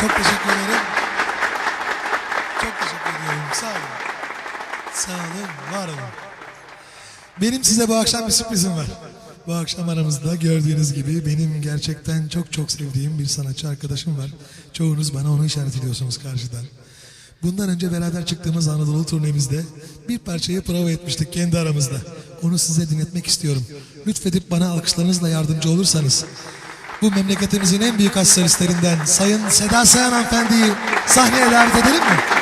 Çok teşekkür ederim. Çok teşekkür ediyorum. Sağ olun. Sağ olun, var olun. Benim size bu akşam bir sürprizim var. Bu akşam aramızda gördüğünüz gibi benim gerçekten çok çok sevdiğim bir sanatçı arkadaşım var. Çoğunuz bana onu işaret ediyorsunuz karşıdan. Bundan önce beraber çıktığımız Anadolu turnemizde bir parçayı prova etmiştik kendi aramızda. Onu size dinletmek istiyorum. Lütfedip bana alkışlarınızla yardımcı olursanız bu memleketimizin en büyük aşk solistlerinden Sayın Seda Sayan hanımefendiyi sahneye davet edelim mi?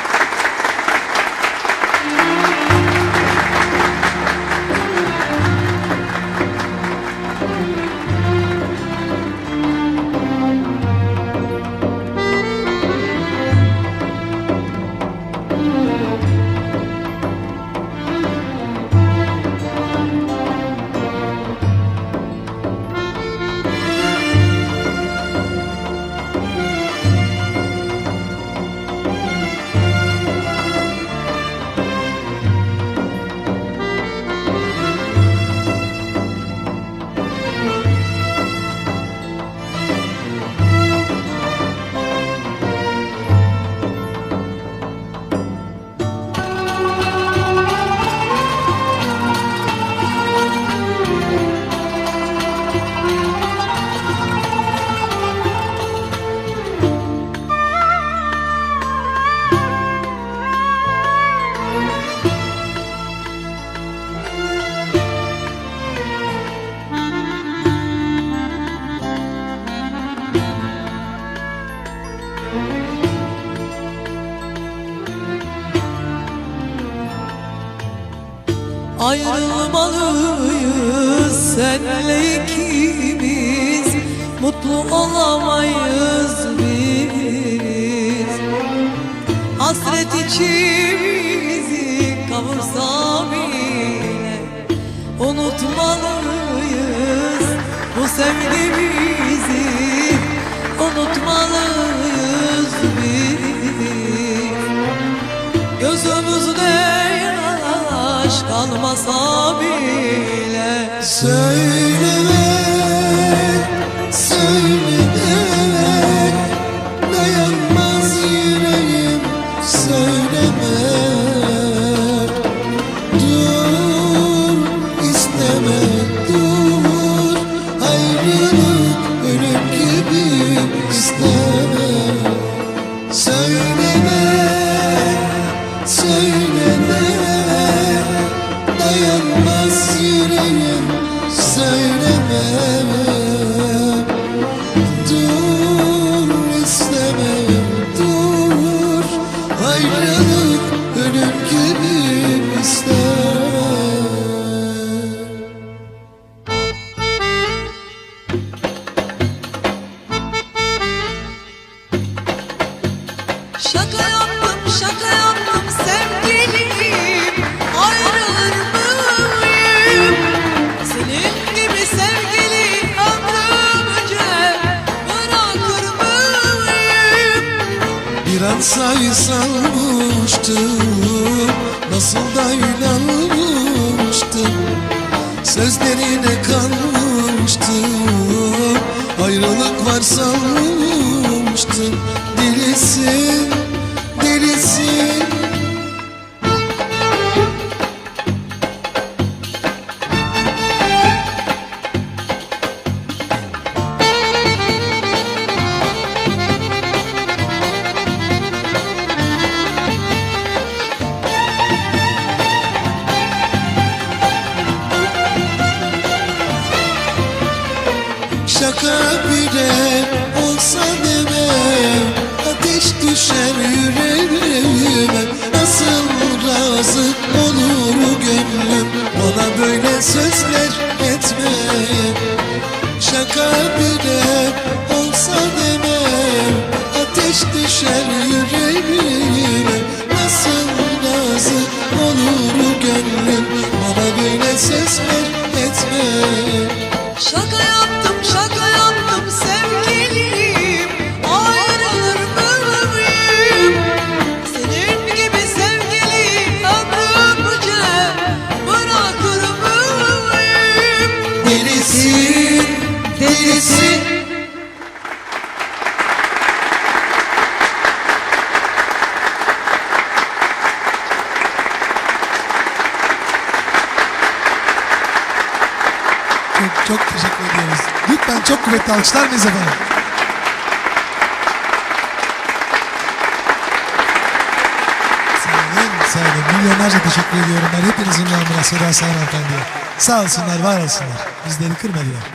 Ayrılmalıyız senle ikimiz. Mutlu olamayız biz. Hasret içimizi kavursa bile Unutmalıyız. Bu sevgimizi Söyleme, söyleme Dayanmaz yüreğim söyleme söyleme Dur isteme dur Ayrılık ölüm gibi isteme Şaka yaptım şaka yaptım Bir an saysalmıştım Nasıl da inanmıştım. Sözlerine kanmıştım Ayrılık var sanmıştım. Delisin Şaka bile olsa deme Ateş düşer yüreğime. Nasıl razı olur gönlüm? Bana böyle sözler etmeye Şaka bile olsa deme Ateş düşer yüreğime. Nasıl razı olur gönlüm? Bana böyle sözler etmeye birisi Çok, çok teşekkür ediyoruz. Lütfen çok kuvvetli alkışlar mıyız efendim? Sağ. Milyonlarca teşekkür ediyorum ben. Hepinizin namına Seda Sağ hanımefendiye. Sağ olsunlar, var olsunlar. Bizleri kırmadılar.